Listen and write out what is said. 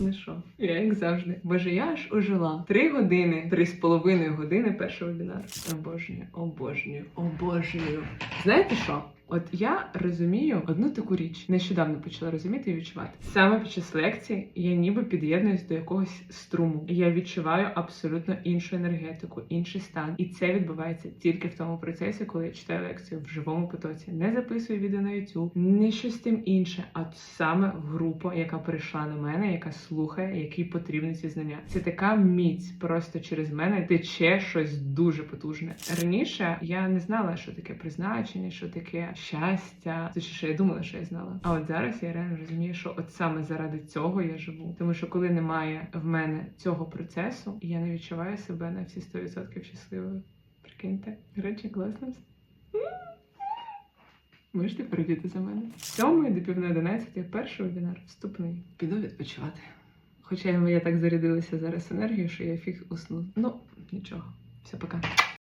Ну що, я як завжди. Боже, я аж ожила. Три години, три з половиною години перший вебінар. Обожнюю, обожнюю, обожнюю. Знаєте що? От я розумію одну таку річ. Нещодавно почала розуміти і відчувати. Саме під час лекції я ніби під'єднуюсь до якогось струму. Я відчуваю абсолютно іншу енергетику, інший стан. І це відбувається тільки в тому процесі, коли я читаю лекцію в живому потоці. Не записую відео на YouTube, не щось тим інше, а саме група, яка прийшла на мене, яка слухає, якій потрібні ці знання. Це така міць, просто через мене тече щось дуже потужне. Раніше я не знала, що таке призначення, що таке щастя. Що я думала, що я знала. А от зараз я реально розумію, що от саме заради цього я живу. Тому що коли немає в мене цього процесу, я не відчуваю себе на всі 100% щасливою. Прикиньте, речі класно. Можете перейти за мене. З сьомої до пів на одинадцяти перший вебінар вступний. Піду відпочивати. Хоча я так зарядилася зараз енергією, що я фіг усну. Ну, нічого. Все, пока.